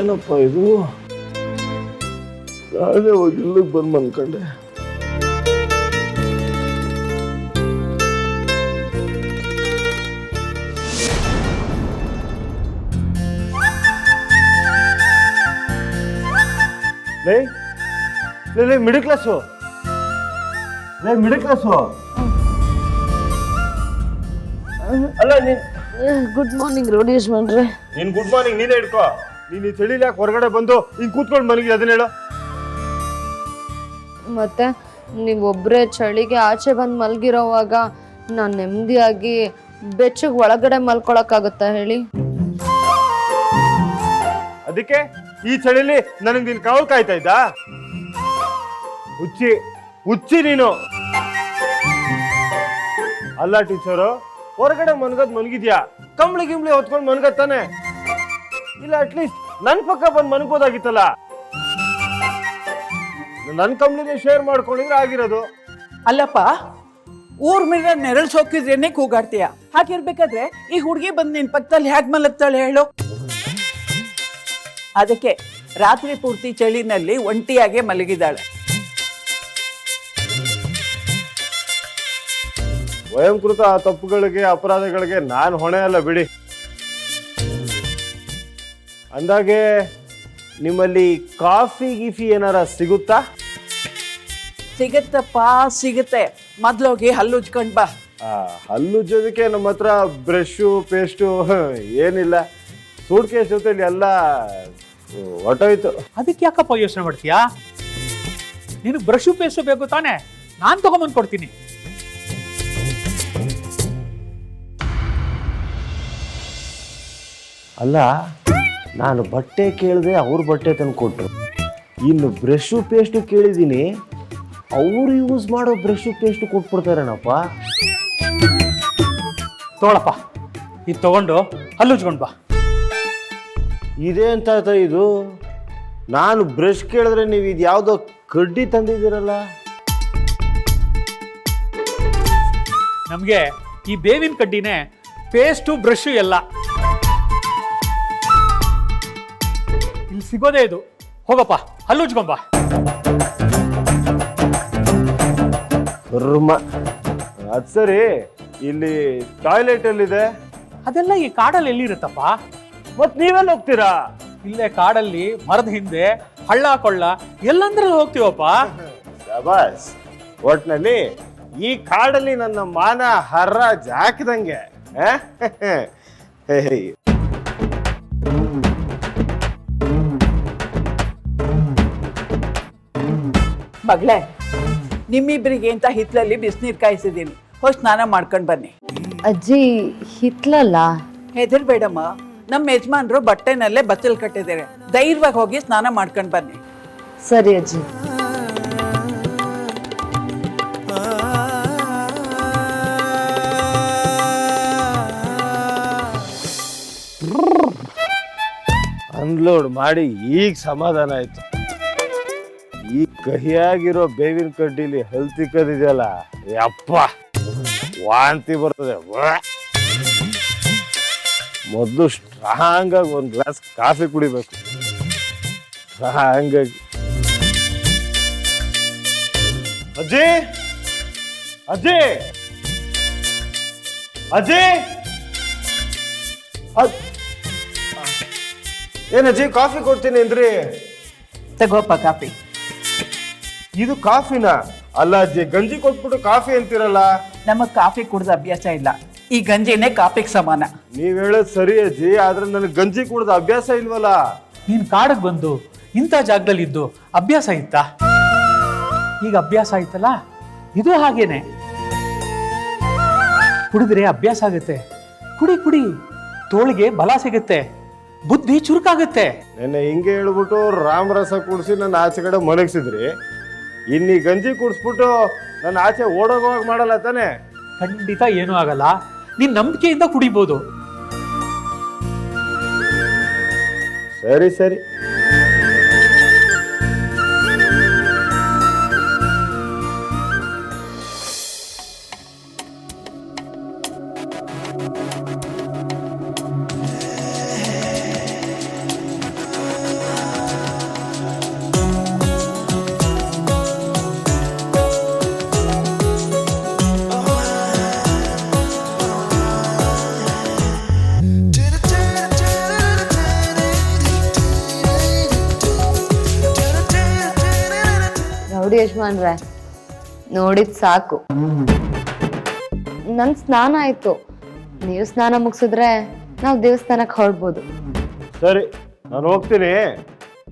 ಏನಪ್ಪ ಇದು ನಾಳೆ ಹೋಗಿ ಇಲ್ಲಿಗೆ ಬಂದು ಮನ್ಕೊಂಡೆ ಲೇ ಲೇ, ಲೇ ಮಿಡಲ್ ಕ್ಲಾಸು ಲೇ ಮಿಡಲ್ ಕ್ಲಾಸು ಅಲ್ಲ ನೀನ್ ಗುಡ್ ಮಾರ್ನಿಂಗ್ ರೋಡಿ ಯಜಮಾನ್ರೆ ನೀನ್ ಗುಡ್ ಮಾರ್ನಿಂಗ್ ನೀನೇ ಇಟ್ಕೋ ನೀನ್ ಈ ಚಳಿಲಿ ಯಾಕೆ ಹೊರಗಡೆ ಬಂದು ಹಿಂಗ್ ಕೂತ್ಕೊಂಡು ಮಲಗಿ ಅದನ್ನ ಹೇಳು. ಮತ್ತೆ ನೀವೊಬ್ರೇ ಚಳಿಗೆ ಆಚೆ ಬಂದು ಮಲಗಿರೋವಾಗ ನಾನು ನೆಮ್ಮದಿಯಾಗಿ ಬೆಚ್ಚಗೆ ಒಳಗಡೆ ಮಲ್ಕೊಳಕ್ಕಾಗುತ್ತಾ ಹೇಳಿ? ಅದಕ್ಕೆ ಈ ಚಳಿಲಿ ನನಗೆ ನೀನ್ ಕಾವು ಕಾಯ್ತಾ ಇದ್ದ? ಹುಚ್ಚಿ ಹುಚ್ಚಿ ನೀನು. ಅಲ್ಲ ಟೀಚರು ಹೊರಗಡೆ ಮನ್ಗದ್ ಮನ್ಗಿದ್ಯಾ ಕಂಬಳಿ ಗಿಂಬಳಿ ಹೊತ್ಕೊಂಡು ಮನ್ಗತ್ತಾನೆ ಇಲ್ಲ ಅಟ್ಲೀಸ್ಟ್ ನನ್ ಪಕ್ಕ ಬಂದು ಮನ್ಕೋದಾಗಿತ್ತಲ್ಲ ನನ್ ಕಂಪ್ನಿನೇ ಶೇರ್ ಮಾಡ್ಕೊಂಡಿದ್ರೆ ಆಗಿರೋದು. ಅಲ್ಲಪ್ಪ ಊರ್ ಮೇಲೆ ನೆರಳು ಸೋಕಿದ್ರೇನೆ ಕೂಗಾಡ್ತೀಯ? ಹಾಗಿರ್ಬೇಕಾದ್ರೆ ಈ ಹುಡುಗಿ ಬಂದು ನಿನ್ ಪಕ್ಕದಲ್ಲಿ ಹ್ಯಾಗ್ ಮಲಗ್ತಾಳೆ ಹೇಳು? ಅದಕ್ಕೆ ರಾತ್ರಿ ಪೂರ್ತಿ ಚಳಿನಲ್ಲಿ ಒಂಟಿಯಾಗೆ ಮಲಗಿದಾಳೆ ಸ್ವಯಂಕೃತ ತಪ್ಪುಗಳಿಗೆ ಅಪರಾಧಗಳಿಗೆ ನಾನು ಹೊಣೆ ಅಲ್ಲ ಬಿಡಿ. ಅಂದಾಗೆ ನಿಮ್ಮಲ್ಲಿ ಕಾಫಿ ಗೀಫಿ ಏನಾರ ಸಿಗುತ್ತಾ? ಸಿಗುತ್ತಪ್ಪ ಸಿಗುತ್ತೆ. ಮೊದ್ಲೋಗಿ ಹಲ್ಲು ಉಜ್ಕೊಂಡ್ ಬಾ. ಹಲ್ಲು ಹಲ್ಲುಜ್ಜೋದಕ್ಕೆ ನಮ್ಮ ಹತ್ರ ಬ್ರಷು ಪೇಸ್ಟು ಏನಿಲ್ಲ. ಸೂಟ್ ಕೇಸ್ ಜೊತೆಲಿ ಎಲ್ಲ ಹೊಟ್ಟೋಯ್ತು ಅದಕ್ಕೆ ಯಾಕಪ್ಪ ಯೋಚನೆ ಮಾಡ್ತೀಯಾ? ನೀನು ಬ್ರಷು ಪೇಸ್ಟು ಬೇಕು ತಾನೆ? ನಾನು ತಗೊಂಬಂದು ಕೊಡ್ತೀನಿ. ಅಲ್ಲ ನಾನು ಬಟ್ಟೆ ಕೇಳಿದೆ ಅವ್ರ ಬಟ್ಟೆ ತಂದು ಕೊಟ್ಟರು ಇನ್ನು ಬ್ರಷು ಪೇಸ್ಟು ಕೇಳಿದ್ದೀನಿ. ಅವರು ಯೂಸ್ ಮಾಡೋ ಬ್ರಷು ಪೇಸ್ಟು ಕೊಟ್ಬಿಡ್ತಾರೇನಪ್ಪ? ತೋಳಪ್ಪ ಇದು ತಗೊಂಡು ಹಲ್ಲು ಉಜ್ಕೊಂಡ್ ಬಾ. ಇದೇ ಅಂತ ಆಯ್ತಾ ಇದು ನಾನು ಬ್ರಷ್ ಕೇಳಿದ್ರೆ ನೀವು ಇದು ಯಾವುದೋ ಕಡ್ಡಿ ತಂದಿದ್ದೀರಲ್ಲ? ನಮಗೆ ಈ ಬೇವಿನ ಕಡ್ಡಿನೇ ಪೇಸ್ಟು ಬ್ರಷು ಎಲ್ಲ. ಸಿಗೋದೇ ಇದು. ಹೋಗಪ್ಪ ಹಲ್ಲುಜ್ಕೊಂಬ ಅದು ಸರಿ ಇಲ್ಲಿ ಟಾಯ್ಲೆಟ್ ಎಲ್ಲಿದೆ? ಅದೆಲ್ಲ ಈ ಕಾಡಲ್ಲಿ ಎಲ್ಲಿರುತ್ತಪ್ಪ? ಮತ್ ನೀವೆಲ್ಲ ಹೋಗ್ತೀರಾ? ಇಲ್ಲೇ ಕಾಡಲ್ಲಿ ಮರದ ಹಿಂದೆ ಹಳ್ಳ ಕೊಳ್ಳ ಎಲ್ಲಂದ್ರಲ್ಲಿ ಹೋಗ್ತೀವಪ್ಪ? ಶಬಾಸ್ ಒಟ್ನಲ್ಲಿ ಈ ಕಾಡಲ್ಲಿ ನನ್ನ ಮಾನ ಹರ ಜಾಕಿದಂಗೆ ಆ? ಹೇ. ಮಗಳೇ ನಿಮ್ಮಿಬ್ಬರಿಗೆ ಅಂತ ಹಿತ್ಲಲ್ಲಿ ಬಿಸಿನೀರು ಕಾಯಿಸಿದ್ದೀನಿ. ಹೋಗಿ ಸ್ನಾನ ಮಾಡ್ಕೊಂಡು ಬನ್ನಿ. ಅಜ್ಜಿ ಹಿತ್ಲಲ್ಲ? ಹೆದರ್ಬೇಡಮ್ಮ. ನಮ್ಮ ಯಜಮಾನ್ರು ಬಟ್ಟೆನಲ್ಲೇ ಬಚ್ಚಲ್ ಕಟ್ಟಿದ್ದಾರೆ. ಧೈರ್ಯವಾಗಿ ಹೋಗಿ ಸ್ನಾನ ಮಾಡ್ಕೊಂಡು ಬನ್ನಿ. ಸರಿ ಅಜ್ಜಿ. ಅನ್ಲೋಡ್ ಮಾಡಿ ಈಗ ಸಮಾಧಾನ ಆಯ್ತು. ಕಹಿಯಾಗಿರೋ ಬೇವಿನ ಕಡ್ಡಿಲಿ ಹೆಲ್ತಿ ತಿಕ್ಕದಿದೆಯಲ್ಲ ಯಪ್ಪ ವಾಂತಿ ಬರ್ತದೆ. ಮೊದಲು ಸ್ಟ್ರಾಂಗ್ ಆಗಿ ಒಂದು ಗ್ಲಾಸ್ ಕಾಫಿ ಕುಡಿಬೇಕು. ಸ್ಟ್ರಾಂಗ್ ಆಗಿ. ಅಜ್ಜಿ! ಅಜ್ಜಿ! ಅಜ್ಜಿ! ಏನಜ್ಜಿ ಕಾಫಿ ಕೊಡ್ತೀನಿ ಅಂದ್ರಿ? ತಗೋಪ್ಪ ಕಾಫಿ. ಇದು ಕಾಫಿನ. ಅಲ್ಲ ಅಜ್ಜಿ ಗಂಜಿ ಕೊಟ್ಬಿಟ್ಟು ಕಾಫಿ ಅಂತೀರಲ್ಲ? ನಮಗ್ ಕಾಫಿ ಕುಡ್ದ ಅಭ್ಯಾಸ ಇಲ್ಲ. ಈ ಗಂಜಿನೇ ಕಾಫಿಗೆ ಸಮಾನ. ನೀವ್ ಹೇಳೋದ್ ಸರಿ ಅಜ್ಜಿ ಆದ್ರೆ ನನಗೆ ಗಂಜಿ ಕುಡ್ದ ಅಭ್ಯಾಸ ಇಲ್ವಲ್ಲ? ನೀನ್ ಕಾಡಕ್ ಬಂದು ಇಂಥ ಜಾಗದಲ್ಲಿ ಇದ್ದು ಅಭ್ಯಾಸ ಇತ್ತಾ? ಈಗ ಅಭ್ಯಾಸ ಆಯ್ತಲ್ಲ? ಇದು ಹಾಗೇನೆ. ಕುಡಿದ್ರೆ ಅಭ್ಯಾಸ ಆಗುತ್ತೆ. ಕುಡಿ ಕುಡಿ. ತೋಳಿಗೆ ಬಲ ಸಿಗುತ್ತೆ. ಬುದ್ಧಿ ಚುರುಕಾಗುತ್ತೆ. ನೆನ್ನೆ ಹಿಂಗೆ ಹೇಳ್ಬಿಟ್ಟು ರಾಮರಸ ಕುಡಿಸಿ ನನ್ನ ಆಚೆ ಕಡೆ ಮಲಗಿಸಿದ್ರಿ. ಇನ್ನೀ ಗಂಜಿ ಕುಡಿಸ್ಬಿಟ್ಟು ನನ್ನ ಆಚೆ ಓಡೋಗೋವಾಗ ಮಾಡಲ್ಲ ತಾನೆ? ಖಂಡಿತ ಏನೂ ಆಗಲ್ಲ. ನೀನ್ ನಂಬಿಕೆಯಿಂದ ಕುಡಿಬೋದು. ಸರಿ ಸರಿ. ಯಜಮಾನ್ರೆ ನೋಡಿದ್ ಸಾಕು. ನನ್ ಸ್ನಾನ ಆಯ್ತು. ನೀವು ಸ್ನಾನ ಮುಗಿಸಿದ್ರೆ ನಾವು ದೇವಸ್ಥಾನಕ್ಕೆ ಹೊರಡ್ಬೋದು. ಸರಿ ನಾನು ಹೋಗ್ತೀನಿ.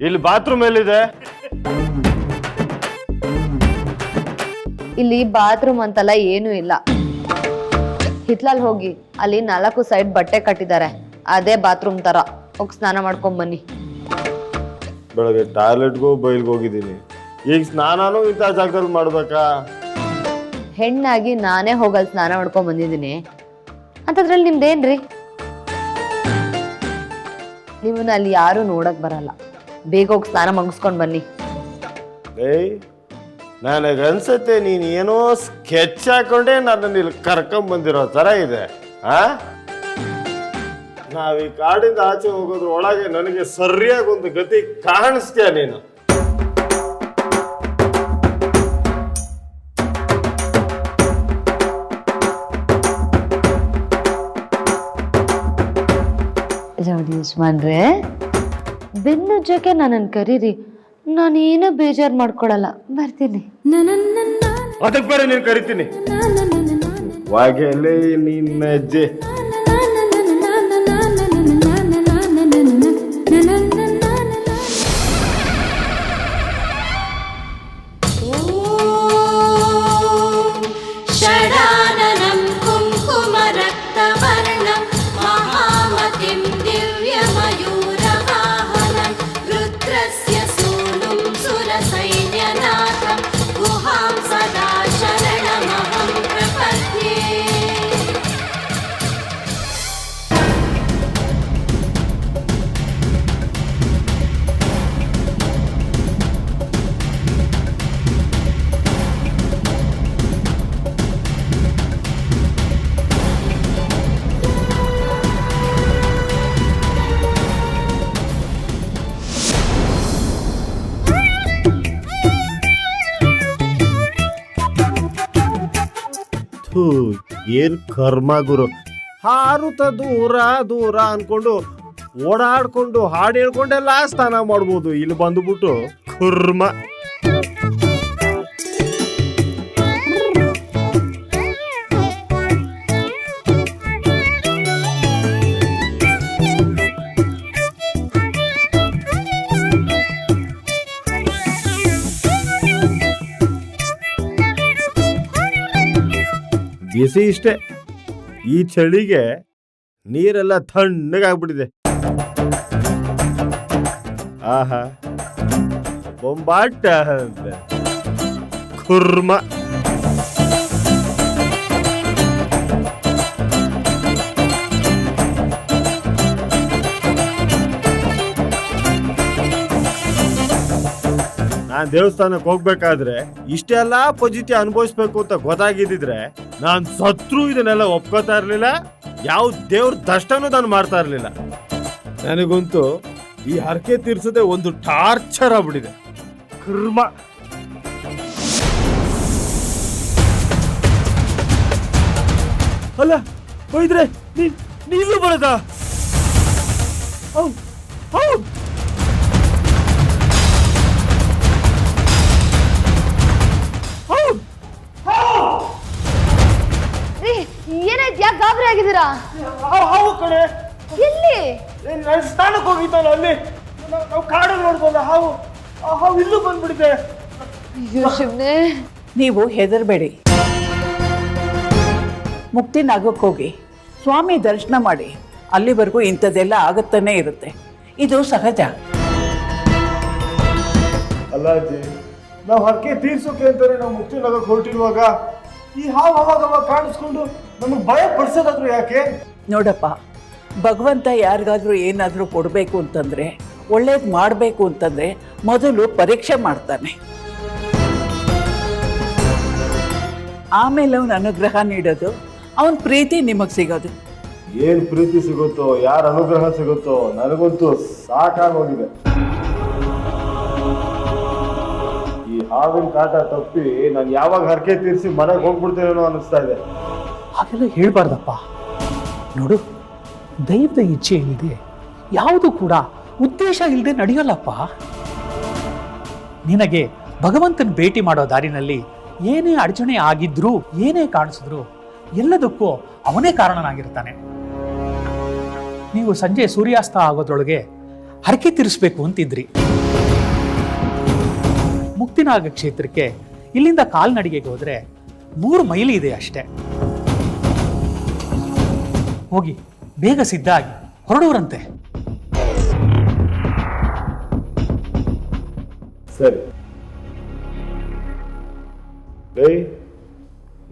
ಇಲ್ಲಿ ಬಾತ್ರೂಮ್ ಎಲ್ಲಿದೆ? ಇಲ್ಲಿ ಬಾತ್ರೂಮ್ ಅಂತಲ್ಲ ಏನೂ ಇಲ್ಲ. ಹಿತ್ಲಲ್ಲಿ ಹೋಗಿ ಅಲ್ಲಿ ನಾಲ್ಕು ಸೈಡ್ ಬಟ್ಟೆ ಕಟ್ಟಿದ್ದಾರೆ ಅದೇ ಬಾತ್ರೂಮ್ ತರ. ಹೋಗಿ ಸ್ನಾನ ಮಾಡ್ಕೊಂಡ್ ಬನ್ನಿ. ಬೆಳಗ್ಗೆ ಟಾಯ್ಲೆಟ್ಗೂ ಬೈಲ್ಗೆ ಹೋಗಿದ್ದೀನಿ. ಈಗ ಸ್ನಾನನೂ ಇಂಥ ಜಾಗದಲ್ಲಿ ಮಾಡ್ಬೇಕಾ? ಹೆಣ್ಣಾಗಿ ನಾನೇ ಹೋಗಲ್ ಸ್ನಾನ ಮಾಡ್ಕೊಂಡ್ ಬಂದಿದ್ದೀನಿ. ಅಂತದ್ರಲ್ಲಿ ನಿಮ್ದೇನ್ರಿ? ನಿಮ್ಮನ್ನ ಅಲ್ಲಿ ಯಾರು ನೋಡಕ್ ಬರಲ್ಲ. ಬೇಗ ಹೋಗಿ ಸ್ನಾನ ಮುಗಿಸ್ಕೊಂಡ್ ಬನ್ನಿ. ಏಯ್ ನನಗನ್ಸತ್ತೆ ನೀನು ಏನೋ ಸ್ಕೆಚ್ ಹಾಕೊಂಡೆ ನನ್ನನ್ನು ಇಲ್ಲಿ ಕರ್ಕೊಂಬಂದಿರೋ ಥರ ಇದೆ ಆ? ನಾವ್ ಈ ಕಾಡಿಂದ ಆಚೆ ಹೋಗೋದ್ರ ಒಳಗೆ ನನಗೆ ಸರಿಯಾಗಿ ಒಂದು ಗತಿ ಕಾಣಿಸ್ತೀಯ ನೀನು? ರೌಡಿ ಯಜಮಾನ್ರೆ? ಬೆನ್ನುಜ್ಜಕ್ಕೆ ನನ್ನನ್ನು ಕರೀರಿ ನಾನೇನು ಬೇಜಾರು ಮಾಡ್ಕೊಳಲ್ಲ. ಬರ್ತೀನಿ. ಅದಕ್ಕೆ ಬೇರೆ ನೀನು ಕರಿತೀನಿ. ವಾಗೆಲೆ ನಿನ್ನ ಹೆಜ್ಜೆ ಏನ್ ಕರ್ಮ ಗುರು? ಹಾರುತ್ತ ದೂರ ದೂರ ಅನ್ಕೊಂಡು ಓಡಾಡ್ಕೊಂಡು ಹಾಡು ಹೇಳ್ಕೊಂಡೆಲ್ಲ ಸ್ನಾನ ಮಾಡ್ಬೋದು. ಇಲ್ಲಿ ಬಂದ್ಬಿಟ್ಟು ಕರ್ಮ. ಬಿಸಿ ಇಷ್ಟೇ. ಈ ಚಳಿಗೆ ನೀರೆಲ್ಲ ತಣ್ಣಗಾಗ್ಬಿಟ್ಟಿದೆ ಆಹಾ. ಬೊಂಬಾಟ ಅಂತ. ಕುರ್ಮ ನಾನು ದೇವಸ್ಥಾನಕ್ಕೆ ಹೋಗ್ಬೇಕಾದ್ರೆ ಇಷ್ಟೆಲ್ಲ ಪೊಸಿಟಿವ್ ಅನುಭವಿಸ್ಬೇಕು ಅಂತ ಗೊತ್ತಾಗಿದ್ದಿದ್ರೆ ನಾನ್ ಸತ್ರು ಇದನ್ನೆಲ್ಲ ಒಪ್ಕೋತಾ ಇರ್ಲಿಲ್ಲ. ಯಾವ ದೇವ್ರ ದಷ್ಟನೂ ನಾನು ಮಾಡ್ತಾ ಇರ್ಲಿಲ್ಲ. ನನಗಂತೂ ಈ ಹರಕೆ ತೀರ್ಸದೆ ಒಂದು ಟಾರ್ಚರ್ ಆಗ್ಬಿಟ್ಟಿದೆ. ಕರ್ಮ. ಅಲ್ಲ ಹೋಯ್ದ್ರೆ ನೀನು ಬರದಾ? ಹೌ ಹೌ ಏನಾಯ್ತು ಯಾಕೆ ಗಾಬರಿ ಆಗಿದ್ದೀರಾ? ಹಾವು ಕಣೆ. ಎಲ್ಲಿ? ಸ್ಥಾನಕ್ಕೆ ಹೋಗಿದ್ದಲ್ಲ ಅಲ್ಲಿ. ನಾವು ಕಾಡು ನೋಡ್ಬೋದು ಹಾವು ಆ ಹಾವು ಇಲ್ಲೂ ಬಂದ್ಬಿಟ್ಟಿದೆ ಅಯ್ಯೋ ಶಿವನೇ. ನೀವು ಹೆದರಬೇಡಿ. ಮುಕ್ತಿನಾಗಕ್ಕೆ ಹೋಗಿ ಸ್ವಾಮಿ ದರ್ಶನ ಮಾಡಿ ಅಲ್ಲಿವರೆಗೂ ಇಂಥದ್ದೆಲ್ಲ ಆಗುತ್ತಾನೆ ಇರುತ್ತೆ. ಇದು ಸಹಜ. ಅಲ್ಲ ಅಜ್ಜಿ ನಾವು ಹರಕೆ ತೀರ್ಸೋಕೆ ಅಂತಾನೆ ನಾವು ಮುಕ್ತಿ ನಗಕ್ಕೆ ಹೊರಟಿರುವಾಗ ಈ ಹಾವು ಅವಾಗ ಅವಾಗ ಕಾಣಿಸ್ಕೊಂಡು ನಮಗೆ ಭಯ ಪಡಿಸೋದಾದ್ರೂ ಯಾಕೆ? ನೋಡಪ್ಪ ಭಗವಂತ ಯಾರಿಗಾದ್ರೂ ಏನಾದರೂ ಕೊಡಬೇಕು ಅಂತಂದರೆ ಒಳ್ಳೇದು ಮಾಡಬೇಕು ಅಂತಂದರೆ ಮೊದಲು ಪರೀಕ್ಷೆ ಮಾಡ್ತಾನೆ. ಆಮೇಲೆ ಅವನು ಅನುಗ್ರಹ ನೀಡೋದು ಅವನ ಪ್ರೀತಿ ನಿಮಗೆ ಸಿಗೋದು. ಏನ್ ಪ್ರೀತಿ ಸಿಗುತ್ತೋ ಯಾರ ಅನುಗ್ರಹ ಸಿಗುತ್ತೋ ನನಗಂತೂ ಸಾಕಾಗೋಗಿದೆ. ಈ ಹಾವಿನ ಕಾಟ ತಪ್ಪಿ ನಾನು ಯಾವಾಗ ಹರಕೆ ತೀರಿಸಿ ಮನೆಗೆ ಹೋಗ್ಬಿಡ್ತೇನೋ ಅನ್ನಿಸ್ತಾ ಇದೆ. ಹಾಗೆಲ್ಲ ಹೇಳಬಾರ್ದಪ್ಪ. ನೋಡು, ದೈವದ ಇಚ್ಛೆ ಏನಿದೆ, ಯಾವುದು ಕೂಡ ಉದ್ದೇಶ ಇಲ್ಲದೆ ನಡೆಯೋಲ್ಲಪ್ಪ. ನಿನಗೆ ಭಗವಂತನ ಭೇಟಿ ಮಾಡೋ ದಾರಿನಲ್ಲಿ ಏನೇ ಅಡಚಣೆ ಆಗಿದ್ರೂ, ಏನೇ ಕಾಣಿಸಿದ್ರು, ಎಲ್ಲದಕ್ಕೂ ಅವನೇ ಕಾರಣನಾಗಿರ್ತಾನೆ. ನೀವು ಸಂಜೆ ಸೂರ್ಯಾಸ್ತ ಆಗೋದ್ರೊಳಗೆ ಹರಕೆ ತೀರಿಸ್ಬೇಕು ಅಂತಿದ್ರಿ. ಮುಕ್ತಿನಾಗ ಕ್ಷೇತ್ರಕ್ಕೆ ಇಲ್ಲಿಂದ ಕಾಲ್ನಡಿಗೆಗೆ ಹೋದ್ರೆ ಮೂರು ಮೈಲಿ ಇದೆ ಅಷ್ಟೇ. ಹೋಗಿ ಬೇಗ ಸಿದ್ಧ ಆಗಿ ಹೊರಡುವರಂತೆ ಸರಿ. ಏಯ್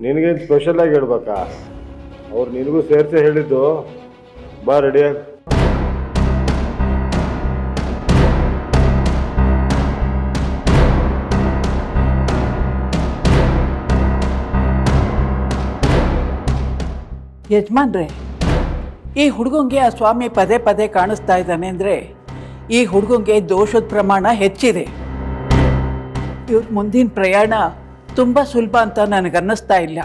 ನಿನಗೇನು ಸ್ಪೆಷಲ್ ಆಗಿ ಹೇಳ್ಬೇಕಾ? ಅವ್ರು ನಿನಗೂ ಸೇರಿಸಿ ಹೇಳಿದ್ದು. ಬಾ ರೆಡಿ ಯಜಮಾನ್ರೆ ಈ ಹುಡುಗಂಗೆ ಆ ಸ್ವಾಮಿ ಪದೇ ಪದೇ ಕಾಣಿಸ್ತಾ ಇದ್ದಾನೆ ಅಂದರೆ ಈ ಹುಡುಗಂಗೆ ದೋಷದ ಪ್ರಮಾಣ ಹೆಚ್ಚಿದೆ. ಇವ್ರ ಮುಂದಿನ ಪ್ರಯಾಣ ತುಂಬ ಸುಲಭ ಅಂತ ನನಗನ್ನಿಸ್ತಾ ಇಲ್ಲ.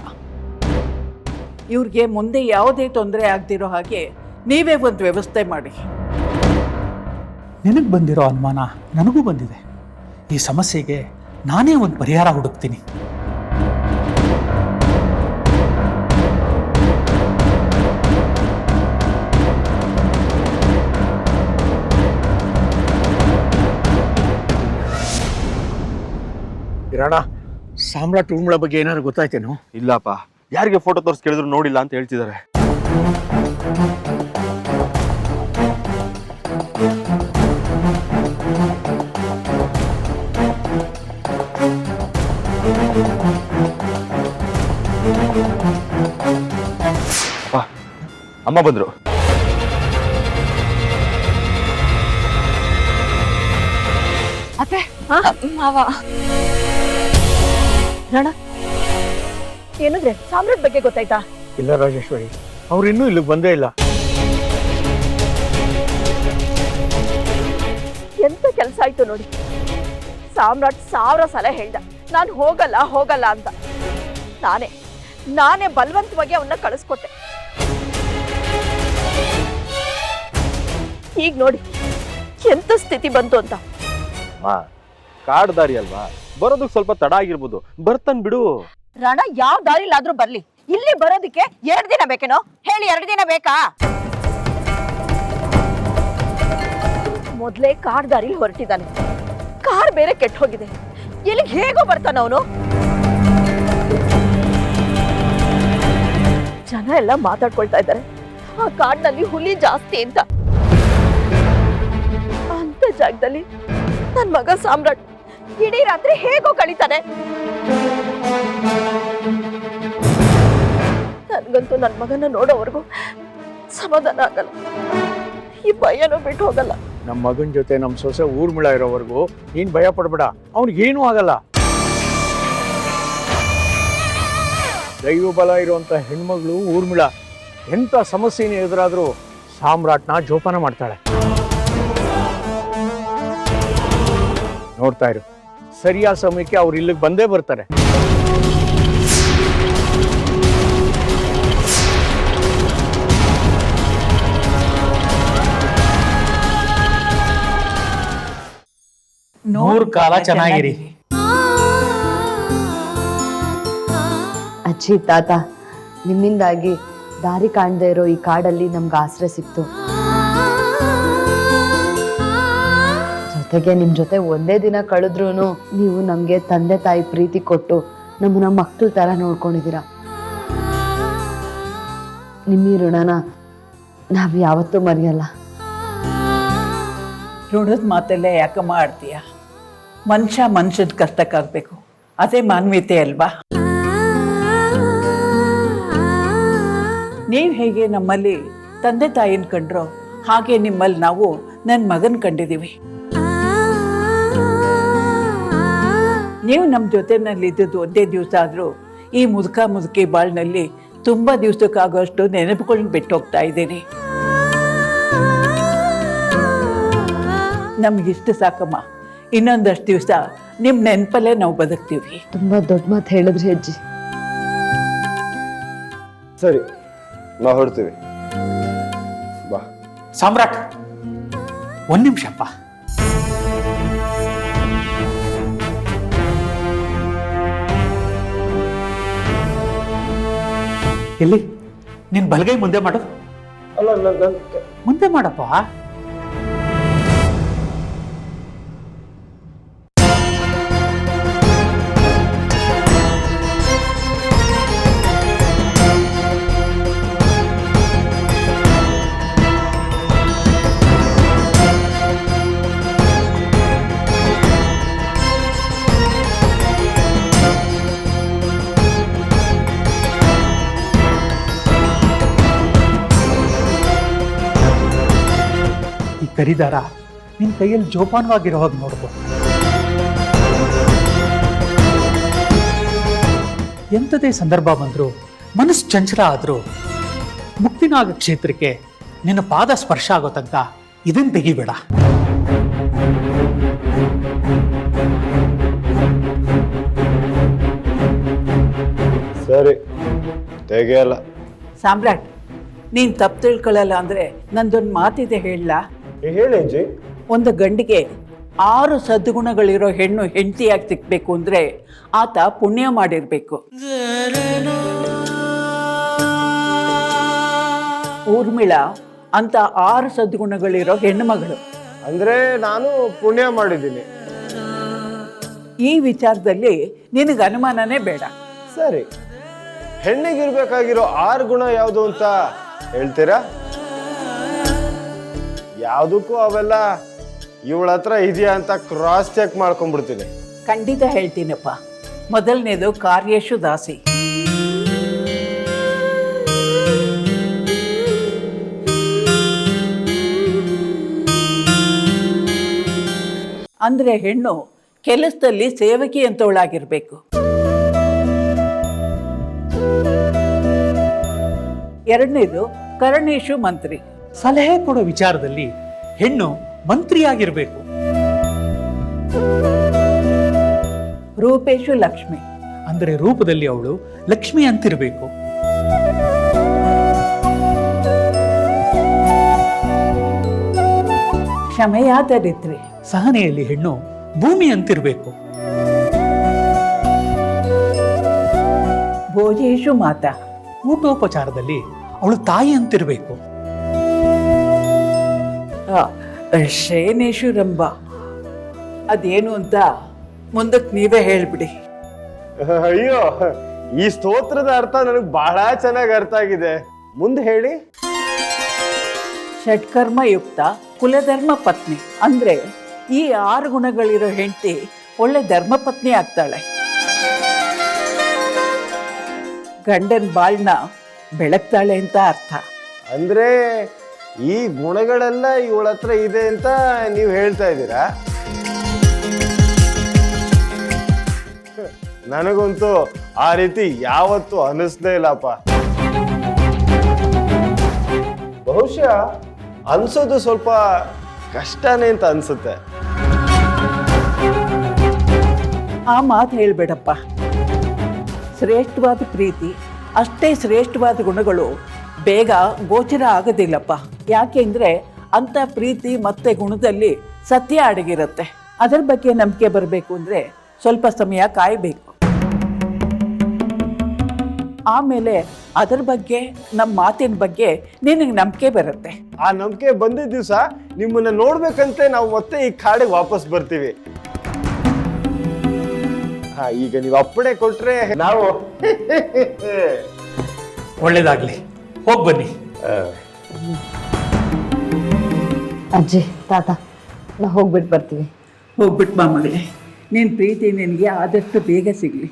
ಇವ್ರಿಗೆ ಮುಂದೆ ಯಾವುದೇ ತೊಂದರೆ ಆಗದಿರೋ ಹಾಗೆ ನೀವೇ ಒಂದು ವ್ಯವಸ್ಥೆ ಮಾಡಿ. ನಿನಗೆ ಬಂದಿರೋ ಅನುಮಾನ ನನಗೂ ಬಂದಿದೆ. ಈ ಸಮಸ್ಯೆಗೆ ನಾನೇ ಒಂದು ಪರಿಹಾರ ಹುಡುಕ್ತೀನಿ. ಇರೋಣ ಸಾಮ್ರಾಟ್ ಉಳ್ಮಳ ಬಗ್ಗೆ ಏನಾದ್ರು ಗೊತ್ತಾಯ್ತೇನು? ಇಲ್ಲಪ್ಪ. ಯಾರಿಗೆ ಫೋಟೋ ತೋರಿಸಿ ಕೇಳಿದ್ರು ನೋಡಿಲ್ಲ ಅಂತ ಹೇಳ್ತಿದ್ದಾರೆ. ಅಪ್ಪ, ಅಮ್ಮ ಬಂದ್ರು. ಮಾವ. ರಣ ಏನಂದ್ರೆ ಸಾಮ್ರಾಟ್ ಬಗ್ಗೆ ಗೊತ್ತಾಯ್ತಾ? ಇಲ್ಲ ರಾಜೇಶ್ವರಿ ಅವ್ರು ಇನ್ನೂ ಇಲ್ಲಿಗೆ ಬಂದೇ ಇಲ್ಲ. ಎಂತ ಕೆಲಸ ಆಯ್ತು ನೋಡಿ? ಸಾಮ್ರಾಟ್ ಸಾವಿರ ಸಲ ಹೇಳ್ದ ನಾನು ಹೋಗಲ್ಲ ಹೋಗಲ್ಲ ಅಂತ. ನಾನೇ ನಾನೇ ಬಲವಂತವಾಗಿ ಅವನ್ನ ಕಳಿಸ್ಕೊಟ್ಟೆ. ಈಗ ನೋಡಿ ಎಂತ ಸ್ಥಿತಿ ಬಂತು ಅಂತ? ಕಾಡ್ ದಾರಿ ಅಲ್ವಾ? ಬರೋದಕ್ಕೆ ಸ್ವಲ್ಪ ತಡ ಆಗಿರ್ಬೋದು. ಬರ್ತನ್ ಬಿಡು. ರಣ, ಯಾವ ದಾರಿಲಾದ್ರೂ ಬರ್ಲಿ. ಇಲ್ಲಿ ಬರೋದಕ್ಕೆ ಎರಡ್ ದಿನ ಬೇಕೇನೋ? ಹೇಳಿ, ಎರಡು ದಿನ ಬೇಕಾ? ಮೊದ್ಲೇ ಕಾಡ್ ದಾರಿಲಿ ಹೊರಟಿದ್ದಾನೆ. ಕಾರ್ ಬೇರೆ ಕೆಟ್ಟ ಹೋಗಿದೆ ಇಲ್ಲಿಗೆ ಹೇಗೋ ಬರ್ತಾನ ಅವನು. ಜನ ಎಲ್ಲ ಮಾತಾಡ್ಕೊಳ್ತಾ ಇದ್ದಾರೆ. ಆ ಕಾಡಿನಲ್ಲಿ ಹುಲಿ ಜಾಸ್ತಿ ಅಂತ. ಅಂತ ಜಾಗದಲ್ಲಿ ನನ್ ಮಗ ಸಾಮ್ರಾಟ್ ಇಡೀ ರಾತ್ರಿ ಹೇಗೋ ಕಳೀತಾನೆ ನನ್ಗಂತೂ ನನ್ನ ಮಗನ ನೋಡೋವರೆಗೂ ಸಮಾಧಾನ ಆಗಲ್ಲ. ಈ ಭಯನೂ ಬಿಟ್ಟು ಹೋಗಲ್ಲ. ನಮ್ಮ ಮಗನ ಜೊತೆ ನಮ್ಮ ಸೊಸೆ ಊರ್ಮಿಳ ಇರೋವರೆಗೂ ನೀನ್ ಭಯ ಪಡ್ಬೇಡ ಅವ್ನಿಗೇನೂ ಆಗಲ್ಲ. ದೈವ ಬಲ ಇರುವಂತ ಹೆಣ್ಮಗಳು ಊರ್ಮಿಳ ಎಂತ ಸಮಸ್ಯೆನೇ ಎದುರಾದ್ರೂ ಸಾಮ್ರಾಟ್ನ ಜೋಪಾನ ಮಾಡ್ತಾಳೆ. ನೋಡ್ತಾ ಇರು. ಸರಿಯಾದ ಸಮಯಕ್ಕೆ ಅವ್ರು ಇಲ್ಲಿಗೆ ಬಂದೇ ಬರ್ತಾರೆ. ನೂರು ಕಾಲ ಚೆನ್ನಾಗಿರಿ. ಅಜ್ಜಿ ತಾತ ನಿಮ್ಮಿಂದಾಗಿ ದಾರಿ ಕಾಣದೇ ಇರೋ ಈ ಕಾಡಲ್ಲಿ ನಮ್ಗೆ ಆಶ್ರಯ ಸಿಕ್ತು. ಜೊತೆಗೆ ನಿಮ್ಮ ಜೊತೆ ಒಂದೇ ದಿನ ಕಳೆದ್ರೂ ನೀವು ನಮಗೆ ತಂದೆ ತಾಯಿ ಪ್ರೀತಿ ಕೊಟ್ಟು ನಮ್ಮನ್ನ ಮಕ್ಕಳ ತರ ನೋಡ್ಕೊಂಡಿದ್ದೀರ. ನಿಮ್ಮ ಈ ಋಣನ ನಾವ್ ಯಾವತ್ತೂ ಮರೆಯಲ್ಲ. ಋಣದ ಮಾತಲ್ಲೇ ಯಾಕಮ್ಮ ಆಡ್ತೀಯ ಮನುಷ್ಯ ಮನುಷ್ಯದ ಕಷ್ಟಕ್ಕಾಗಬೇಕು ಅದೇ ಮಾನವೀಯತೆ ಅಲ್ವಾ? ನೀವು ಹೇಗೆ ನಮ್ಮಲ್ಲಿ ತಂದೆ ತಾಯಿನ ಕಂಡ್ರೋ ಹಾಗೆ ನಿಮ್ಮಲ್ಲಿ ನಾವು ನನ್ನ ಮಗನ ಕಂಡಿದ್ದೀವಿ ನೀವು ನಮ್ಮ ಜೊತೆನಲ್ಲಿ ಇದ್ದದ್ದು ಒಂದೇ ದಿವಸ ಆದರೂ ಈ ಮುದುಕ ಮುದುಕಿ ಬಾಳ್ನಲ್ಲಿ ತುಂಬ ದಿವಸಕ್ಕಾಗೋಷ್ಟು ನೆನಪುಗಳನ್ನ ಬಿಟ್ಟು ಹೋಗ್ತಾ ಇದ್ದೀನಿ ನಮಗಿಷ್ಟು ಸಾಕಮ್ಮ. ಇನ್ನೊಂದಷ್ಟು ದಿವಸ ನಿಮ್ಮ ನೆನಪಲ್ಲೇ ನಾವು ಬದುಕ್ತೀವಿ. ತುಂಬ ದೊಡ್ಡ ಮಾತು ಹೇಳಿದ್ರಿ ಅಜ್ಜಿ. ಸರಿ ನಾವು ಹೊರಡ್ತೀವಿ. ಬಾ. ಸಾಮ್ರಾಟ್ ಒಂದು ನಿಮಿಷಪ್ಪ ಎಲ್ಲಿ? ನಿನ್ ಬಲಗೈ ಮುಂದೆ ಮಾಡು. ಅಲ್ಲ ಮುಂದೆ ಮಾಡಪ್ಪ. ಈ ಕರಿದಾರ ನಿನ್ ಕೈಯಲ್ಲಿ ಜೋಪಾನವಾಗಿರೋ ಹಾಗೆ ನೋಡ್ಕೊ. ಎಂಥದೇ ಸಂದರ್ಭ ಬಂದರೂ ಮನಸ್ಸು ಚಂಚಲ ಆದರೂ ಮುಕ್ತಿನಾಗ ಕ್ಷೇತ್ರಕ್ಕೆ ನಿನ್ನ ಪಾದ ಸ್ಪರ್ಶ ಆಗೋ ತನಕ ಇದನ್ ತೆಗಿಬೇಡ. ಸರಿ ತೆಗೆಯಲ್ಲ. ಸಾಮ್ರಾಟ್ ನೀನ್ ತಪ್ಪು ತಿಳ್ಕೊಳ್ಳಲ್ಲ ಅಂದ್ರೆ ನಂದೊಂದು ಮಾತಿದೆ ಹೇಳಲ್ಲ ಹೇಳಿ ಒಂದು ಗಂಡಿಗೆ ಆರು ಸದ್ಗುಣಗಳಿರೋ ಹೆಣ್ಣು ಹೆಂಡತಿಯಾಗಿ ಸಿಕ್ಬೇಕು ಅಂದರೆ ಆತ ಪುಣ್ಯ ಮಾಡಿರಬೇಕು. ಊರ್ಮಿಳ ಅಂತ ಆರು ಸದ್ಗುಣಗಳಿರೋ ಹೆಣ್ಣು ಮಗಳು. ಅಂದ್ರೆ ನಾನು ಪುಣ್ಯ ಮಾಡಿದ್ದೀನಿ. ಈ ವಿಚಾರದಲ್ಲಿ ನಿನಗೆ ಅನುಮಾನನೇ ಬೇಡ. ಸರಿ. ಹೆಣ್ಣಿಗಿರ್ಬೇಕಾಗಿರೋ ಆರು ಗುಣ ಯಾವುದು ಅಂತ ಹೇಳ್ತೀರಾ? ಯಾವುದಕ್ಕೂ ಅವೆಲ್ಲ ಇವಳ ಹತ್ರ ಇದೆಯಾ ಅಂತ ಕ್ರಾಸ್ ಚೆಕ್ ಮಾಡ್ಕೊಂಡ್ಬಿಡ್ತೀನಿ ಖಂಡಿತ ಹೇಳ್ತೀನಪ್ಪ. ಮೊದಲನೇದು ಕಾರ್ಯೇಶು ದಾಸಿ. ಅಂದ್ರೆ ಹೆಣ್ಣು ಕೆಲಸದಲ್ಲಿ ಸೇವಕಿ ಅಂತವಳಾಗಿರ್ಬೇಕು ಎರಡನೇದು ಕರಣೇಶು ಮಂತ್ರಿ. ಸಲಹೆ ಕೊಡೋ ವಿಚಾರದಲ್ಲಿ ಹೆಣ್ಣು ಮಂತ್ರಿಯಾಗಿರಬೇಕು. ರೂಪೇಶು ಲಕ್ಷ್ಮಿ. ಅಂದರೆ ರೂಪದಲ್ಲಿ ಅವಳು ಲಕ್ಷ್ಮಿ ಅಂತಿರಬೇಕು. ಕ್ಷಮೆಯಾದ ಸಹನೆಯಲ್ಲಿ ಹೆಣ್ಣು ಭೂಮಿ ಅಂತಿರಬೇಕು. ಭೋಜೇಶು ಮಾತಾ. ಊಟೋಪಚಾರದಲ್ಲಿ ಅವಳು ತಾಯಿ ಅಂತಿರ್ಬೇಕು. ಶಯನೇಶು ರಂಭ ಅದೇನು ಅಂತ ಮುಂದಕ್ಕೆ ನೀವೇ ಹೇಳ್ಬಿಡಿ. ಅಯ್ಯೋ ಈ ಸ್ತೋತ್ರದ ಅರ್ಥ ನನಗೆ ಬಹಳ ಚೆನ್ನಾಗಿ ಅರ್ಥ ಆಗಿದೆ. ಮುಂದೆ ಹೇಳಿ. ಷಟ್ಕರ್ಮಯುಕ್ತ ಕುಲಧರ್ಮ ಪತ್ನಿ. ಅಂದ್ರೆ ಈ ಆರು ಗುಣಗಳಿರೋ ಹೆಂಡತಿ ಒಳ್ಳೆ ಧರ್ಮ ಪತ್ನಿ ಆಗ್ತಾಳೆ. ಗಂಡನ ಬಾಳ್ನ ಬೆಳಗ್ತಾಳೆ ಅಂತ ಅರ್ಥ. ಅಂದ್ರೆ ಈ ಗುಣಗಳೆಲ್ಲ ಇವಳ ಹತ್ರ ಇದೆ ಅಂತ ನೀವು ಹೇಳ್ತಾ ಇದ್ದೀರಾ? ನನಗಂತೂ ಆ ರೀತಿ ಯಾವತ್ತೂ ಅನಿಸ್ದೇ ಇಲ್ಲಪ್ಪ. ಬಹುಶಃ ಅನ್ಸೋದು ಸ್ವಲ್ಪ ಕಷ್ಟನೇ ಅಂತ ಅನ್ಸುತ್ತೆ. ಆ ಮಾತು ಹೇಳ್ಬೇಡಪ್ಪ. ಶ್ರೇಷ್ಠವಾದ ಪ್ರೀತಿ, ಅಷ್ಟೇ ಶ್ರೇಷ್ಠವಾದ ಗುಣಗಳು ಬೇಗ ಗೋಚರ ಆಗೋದಿಲ್ಲಪ್ಪ. ಯಾಕೆಂದರೆ ಅಂಥ ಪ್ರೀತಿ ಮತ್ತೆ ಗುಣದಲ್ಲಿ ಸತ್ಯ ಅಡಗಿರುತ್ತೆ. ಅದರ ಬಗ್ಗೆ ನಂಬಿಕೆ ಬರಬೇಕು ಅಂದರೆ ಸ್ವಲ್ಪ ಸಮಯ ಕಾಯಬೇಕು. ಆಮೇಲೆ ಅದರ ಬಗ್ಗೆ ನಮ್ಮ ಮಾತಿನ ಬಗ್ಗೆ ನಿನಗೆ ನಂಬಿಕೆ ಬರುತ್ತೆ. ಆ ನಂಬಿಕೆ ಬಂದ ದಿವಸ ನಿಮ್ಮನ್ನ ನೋಡ್ಬೇಕಂತ ನಾವು ಮತ್ತೆ ಈ ಕಾಡಿಗೆ ವಾಪಸ್ ಬರ್ತೀವಿ. ಹಾ ಈಗ ನೀವು ಅಪ್ಪಣೆ ಕೊಟ್ರೆ ನಾವು ಒಳ್ಳೇದಾಗ್ಲಿ. ಹೋಗ್ ಬನ್ನಿ. ಅಜ್ಜಿ ತಾತ ನಾ ಹೋಗ್ಬಿಟ್ಟು ಬರ್ತೀವಿ. ಹೋಗ್ಬಿಟ್ಟು ಬಾ ಮಗಳೇ ನಿನ್ನ ಪ್ರೀತಿ ನಿನಗೆ ಆದಷ್ಟು ಬೇಗ ಸಿಗಲಿ.